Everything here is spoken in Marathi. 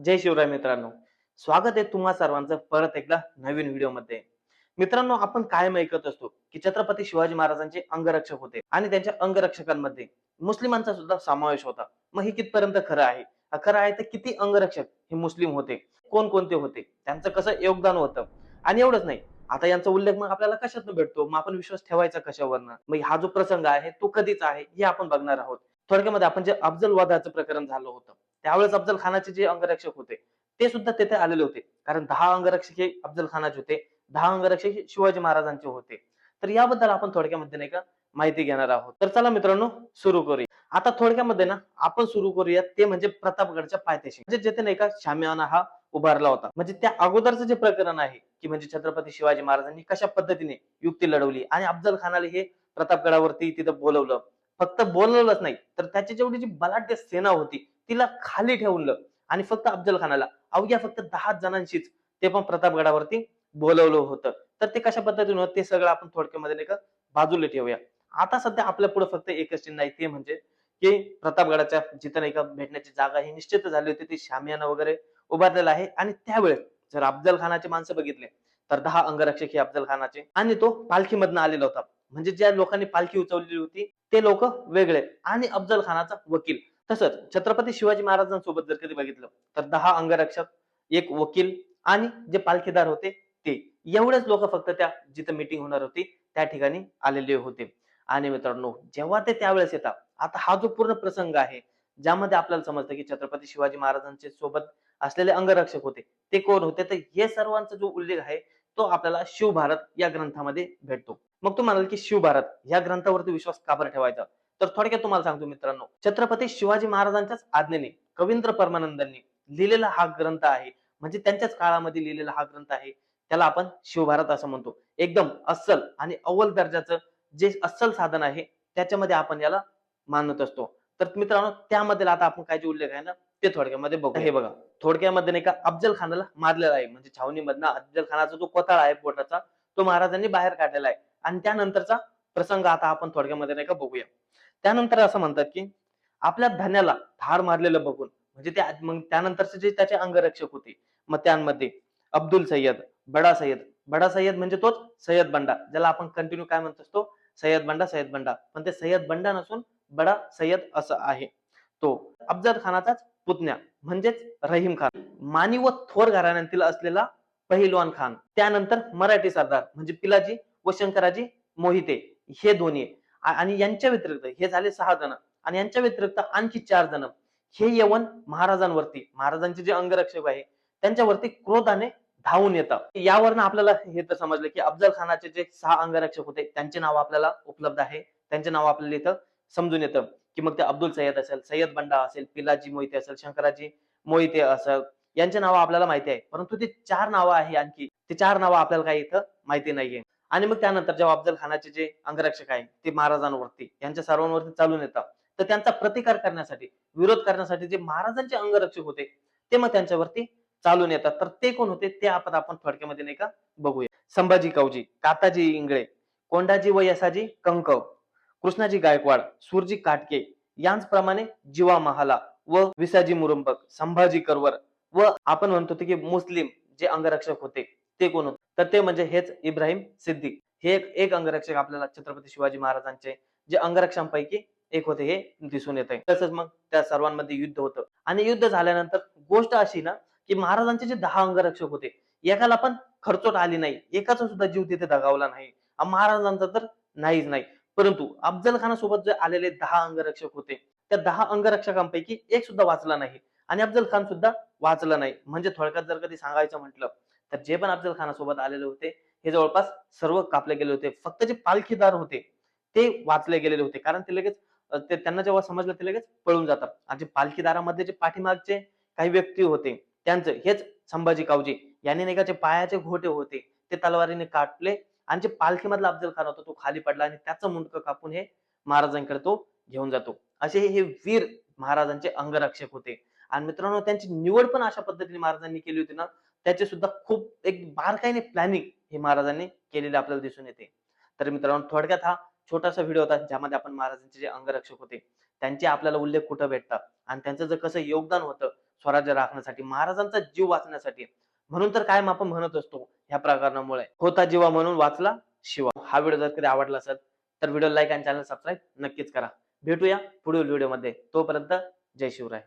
जय शिवराय मित्रांनो. स्वागत आहे तुम्हा सर्वांचं परत एकदा नवीन व्हिडिओमध्ये. मित्रांनो आपण कायम ऐकत असतो की छत्रपती शिवाजी महाराजांचे अंगरक्षक होते आणि त्यांच्या अंगरक्षकांमध्ये मुस्लिमांचा सुद्धा समावेश होता. मग हे कितपर्यंत खरं आहे? खरं आहे तर किती अंगरक्षक हे मुस्लिम होते? कोण कोणते होते? त्यांचं कसं योगदान होतं? आणि एवढंच नाही. आता यांचा उल्लेख मग आपल्याला कशातनं भेटतो? मग आपण विश्वास ठेवायचा कशावरनं? मग हा जो प्रसंग आहे तो कधीच आहे हे आपण बघणार आहोत. थोडक्यामध्ये आपण जे अफजल वादाचं प्रकरण झालं होतं त्यावेळेस अफजल खानाचे जे अंगरक्षक होते ते सुद्धा तेथे आलेले होते. कारण दहा अंगरक्षक हे अफजल खानाचे होते दहा अंगरक्षक हे शिवाजी महाराजांचे होते. तर याबद्दल आपण थोडक्यामध्ये नाही का माहिती घेणार आहोत. तर चला मित्रांनो सुरू करूया. आता थोडक्यामध्ये ना आपण सुरू करूया ते म्हणजे प्रतापगडच्या पायथ्याशी. म्हणजे जेथे नाही का शाम्याना हा उभारला होता. म्हणजे त्या अगोदरचं जे प्रकरण आहे की म्हणजे छत्रपती शिवाजी महाराजांनी कशा पद्धतीने युक्ती लढवली आणि अफजल खानाला हे प्रतापगडावरती तिथं बोलवलं फक्त बोलवलंच नाही तर त्याची जेवढी जी बलाढ्य सेना होती तिला खाली ठेवलं. आणि फक्त अफजल खानाला अवघ्या फक्त दहा जणांशीच ते पण प्रतापगडावरती बोलवलं होतं. तर ते कशा पद्धतीनं ते सगळं आपण थोडक्यामध्ये नाही का बाजूला ठेवूया. आता सध्या आपल्या पुढे फक्त एकच चिन्ह आहे ते म्हणजे की प्रतापगडाच्या जिथं नाही का भेटण्याची जागा ही निश्चित झाली होती ती शामियाना वगैरे उभारलेला आहे. आणि त्यावेळेस जर अफजल खानाचे माणसं बघितले तर दहा अंगरक्षक हे अफजल खानाचे आणि तो पालखीमधनं आलेला होता. म्हणजे ज्या लोकांनी पालखी उचवलेली होती ते लोक वेगळे. आणि अफजल खानाचा वकील. तसंच छत्रपती शिवाजी महाराजांसोबत जर कधी बघितलं तर दहा अंगरक्षक एक वकील आणि जे पालखीदार होते ते. एवढेच लोक फक्त त्या जिथं मीटिंग होणार होती त्या ठिकाणी आलेले होते. आणि मित्रांनो जेव्हा ते त्यावेळेस येतात आता हा जो पूर्ण प्रसंग आहे ज्यामध्ये आपल्याला समजतं की छत्रपती शिवाजी महाराजांचे सोबत असलेले अंगरक्षक होते ते कोण होते? तर हे सर्वांचा जो उल्लेख आहे तो आपल्याला शिवभारत या ग्रंथामध्ये भेटतो. मग तू म्हणाल की शिवभारत या ग्रंथावरती विश्वास का बरं ठेवायचा? तर थोडक्यात तुम्हाला सांगतो मित्रांनो. छत्रपती शिवाजी महाराजांच्याच आज्ञेने कवींद्र परमानंदांनी लिहिलेला हा ग्रंथ आहे. म्हणजे त्यांच्याच काळामध्ये लिहिलेला हा ग्रंथ आहे. त्याला आपण शिवभारत असं म्हणतो. एकदम अस्सल आणि अव्वल दर्जाचं जे अस्सल साधन आहे त्याच्यामध्ये आपण याला मानत असतो. तर मित्रांनो त्यामध्ये आता आपण काय जे उल्लेख आहे ना ते थोडक्यामध्ये बघू हे बघा. थोडक्यामध्ये नाही का अफजल खानाला मारलेला आहे. म्हणजे छावणीमधनं अफजल खानाचा जो कोताळा आहे पोटाचा तो महाराजांनी बाहेर काढलेला आहे. आणि त्यानंतरचा प्रसंग आता आपण थोडक्यामध्ये नाही का बघूया. त्यानंतर असं म्हणतात की आपल्या धन्याला धार मारलेलं बघून म्हणजे ते मग त्यानंतरचे जे त्याचे अंगरक्षक होते मग त्यांमध्ये अब्दुल सय्यद बडा सय्यद. बडा सय्यद म्हणजे तोच सय्यद बंडा ज्याला आपण कंटिन्यू काय म्हणत असतो? सय्यद बंडा सय्यद बंडा. पण ते सय्यद बंडा नसून बडा सय्यद असं आहे. तो अफजल खानाचाच पुतण्या म्हणजेच रहीम खान. मानी व थोर घराण्यातील असलेला पहिलवान खान. त्यानंतर मराठी सरदार म्हणजे पिलाजी व शंकराजी मोहिते हे दोन्ही. आणि यांच्या व्यतिरिक्त हे झाले सहा जण. आणि यांच्या व्यतिरिक्त आणखी चार जण. हे यवन महाराजांवरती महाराजांचे जे अंगरक्षक आहे त्यांच्यावरती क्रोधाने धावून येतात. यावरनं आपल्याला हे तर समजलं की अफजल खानाचे जे सहा अंगरक्षक होते त्यांचे नाव आपल्याला उपलब्ध आहे. त्यांचे नाव आपल्याला इथं समजून येतं. की मग ते अब्दुल सय्यद असेल सय्यद बंडा असेल पिलाजी मोहिते असेल शंकराजी मोहिते असेल यांचे नावं आपल्याला माहिती आहे. परंतु ते चार नावं आहे आणखी. ते चार नावं आपल्याला काही इथं माहिती नाहीये. आणि मग त्यानंतर जेव्हा अफजल खानाचे जे अंगरक्षक आहे ते महाराजांवरती यांच्या सर्वांवरती चालून येतात. तर त्यांचा प्रतिकार करण्यासाठी विरोध करण्यासाठी जे महाराजांचे अंगरक्षक होते ते मग त्यांच्यावरती चालून येतात. तर ते कोण होते? ते आपण आपण थोडक्यामध्ये नाही का बघूया. संभाजी कवजी काताजी इंगळे कोंडाजी व यसाजी कंकव कृष्णाजी गायकवाड सुरजी काटके यांचप्रमाणे जीवा महाला व विसाजी मुरुंबक संभाजी करवर व आपण म्हणतो की मुस्लिम जे अंगरक्षक होते ते कोण होत? तर ते म्हणजे हेच इब्राहिम सिद्दीक. हे एक एक अंगरक्षक आपल्याला छत्रपती शिवाजी महाराजांचे जे अंगरक्षकांपैकी एक होते हे दिसून येत आहे तसंच मग त्या सर्वांमध्ये युद्ध होतं. आणि युद्ध झाल्यानंतर गोष्ट अशी ना की महाराजांचे जे दहा अंगरक्षक होते एकाला पण खर्चोट आली नाही. एकाचा सुद्धा जीव तिथे दगावला नाही. महाराजांचा तर नाहीच नाही. परंतु अफजल खानासोबत जे आलेले दहा अंगरक्षक होते त्या दहा अंगरक्षकांपैकी एक सुद्धा वाचला नाही. आणि अफजल खान सुद्धा वाचला नाही. म्हणजे थोडक्यात जर कधी सांगायचं म्हटलं तर जे पण अफजल खानासोबत आलेले होते हे जवळपास सर्व कापले गेले होते. फक्त जे पालखीदार होते ते वाचले गेलेले होते. कारण ते लगेच ते त्यांना जेव्हा समजलं ते लगेच पळून जातात. आणि जे पालखीदारामध्ये जे पाठीमागचे काही व्यक्ती होते त्यांचं हेच संभाजी कावजी यांनी नाही का जे पायाचे घोटे होते ते तलवारीने काटले आणि जे पालखीमधला अफजल खान होता तो खाली पडला आणि त्याचं मुंडकं कापून हे महाराजांकडे तो घेऊन जातो. असे हे वीर महाराजांचे अंगरक्षक होते. आणि मित्रांनो त्यांची निवड पण अशा पद्धतीने महाराजांनी केली होती ना त्याचे सुद्धा खूप एक बारकाईने प्लॅनिंग हे महाराजांनी केलेले आपल्याला दिसून येते. तर मित्रांनो थोडक्यात हा छोटासा व्हिडिओ होता ज्यामध्ये आपण महाराजांचे जे अंगरक्षक होते त्यांचे आपल्याला उल्लेख कुठं भेटतात? आणि त्यांचं जर कसं योगदान होतं स्वराज्य राखण्यासाठी महाराजांचा जीव वाचण्यासाठी म्हणून तर कायम आपण म्हणत असतो ह्या प्रकरणामुळे. होता जीवा म्हणून वाचला शिवा. हा व्हिडिओ जर कधी आवडला असेल तर व्हिडिओ लाईक आणि चॅनल सबस्क्राईब नक्कीच करा. भेटूया पुढील व्हिडिओमध्ये तोपर्यंत जय शिवराय.